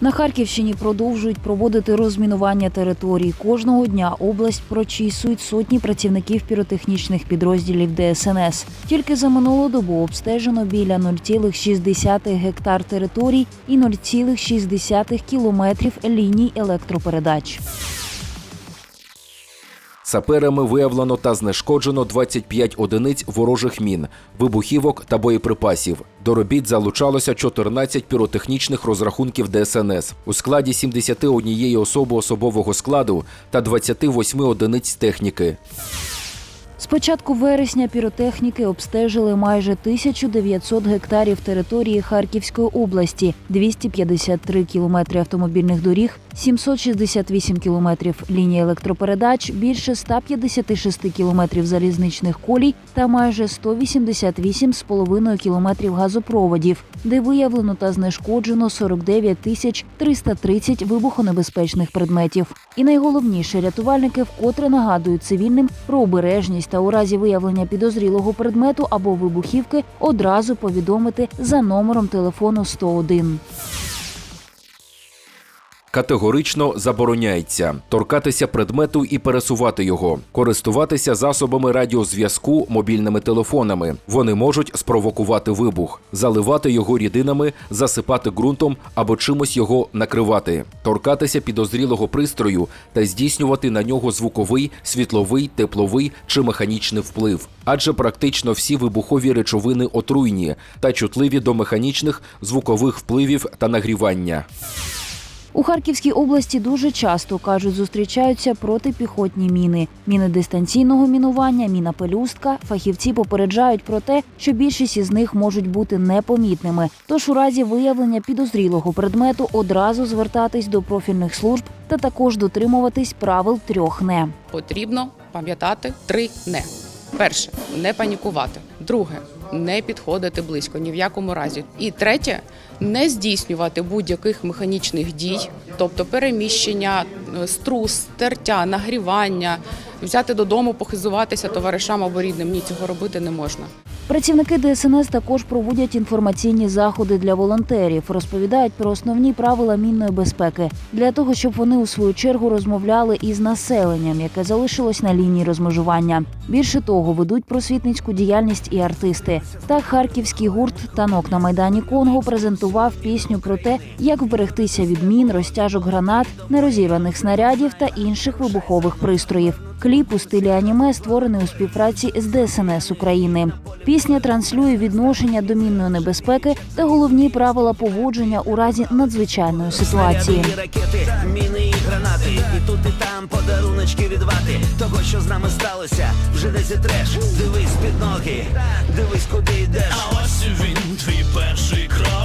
На Харківщині продовжують проводити розмінування територій. Кожного дня область прочісують сотні працівників піротехнічних підрозділів ДСНС. Тільки за минулу добу обстежено біля 0,6 гектар територій і 0,6 кілометрів ліній електропередач. Саперами виявлено та знешкоджено 25 одиниць ворожих мін, вибухівок та боєприпасів. До робіт залучалося 14 піротехнічних розрахунків ДСНС у складі 71 особи особового складу та 28 одиниць техніки. З початку вересня піротехніки обстежили майже 1900 гектарів території Харківської області, 253 кілометри автомобільних доріг, 768 кілометрів лінії електропередач, більше 156 кілометрів залізничних колій та майже 188,5 кілометрів газопроводів, де виявлено та знешкоджено 49 тисяч 330 вибухонебезпечних предметів. І найголовніше, рятувальники вкотре нагадують цивільним про обережність та у разі виявлення підозрілого предмету або вибухівки одразу повідомити за номером телефону 101. Категорично забороняється торкатися предмету і пересувати його, користуватися засобами радіозв'язку мобільними телефонами. Вони можуть спровокувати вибух, заливати його рідинами, засипати ґрунтом або чимось його накривати, торкатися підозрілого пристрою та здійснювати на нього звуковий, світловий, тепловий чи механічний вплив. Адже практично всі вибухові речовини отруйні та чутливі до механічних звукових впливів та нагрівання. У Харківській області дуже часто кажуть, зустрічаються протипіхотні міни, міни дистанційного мінування, міна пелюстка. Фахівці попереджають про те, що більшість із них можуть бути непомітними. Тож у разі виявлення підозрілого предмету одразу звертатись до профільних служб та також дотримуватись правил трьох не. потрібно пам'ятати три не. Перше не панікувати. Друге не підходити близько ні в якому разі. І третє не здійснювати будь-яких механічних дій, тобто переміщення, е, струс, тертя, нагрівання, взяти додому, похизуватися товаришам або рідним. Ні, цього робити не можна. Працівники ДСНС також проводять інформаційні заходи для волонтерів, розповідають про основні правила мінної безпеки для того, щоб вони у свою чергу розмовляли із населенням, яке залишилось на лінії розмежування. Більше того, ведуть просвітницьку діяльність і артисти. Так харківський гурт танок на майдані Конго презентував пісню про те, як вберегтися від мін, розтяжок гранат, нерозірваних снарядів та інших вибухових пристроїв. Кліп у стилі аніме створений у співпраці з ДСНС України. Пісня транслює відношення до мінної небезпеки та головні правила поводження у разі надзвичайної ситуації. Ракети, міни і гранати, і тут і там подаруночки від вати. Того, що з нами сталося, вже десь і треш. Дивись під ноги, дивись, куди йдеш. А ось він, твій перший крок.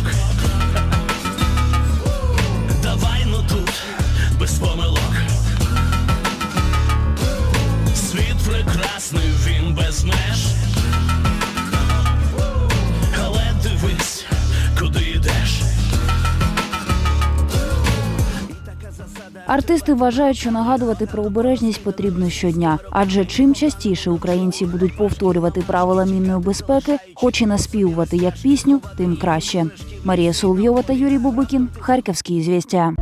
Артисти вважають, що нагадувати про обережність потрібно щодня, адже чим частіше українці будуть повторювати правила мінної безпеки, хоч і наспівувати як пісню, тим краще. Марія Соловйова та Юрій Бубикін, Харківські звістя.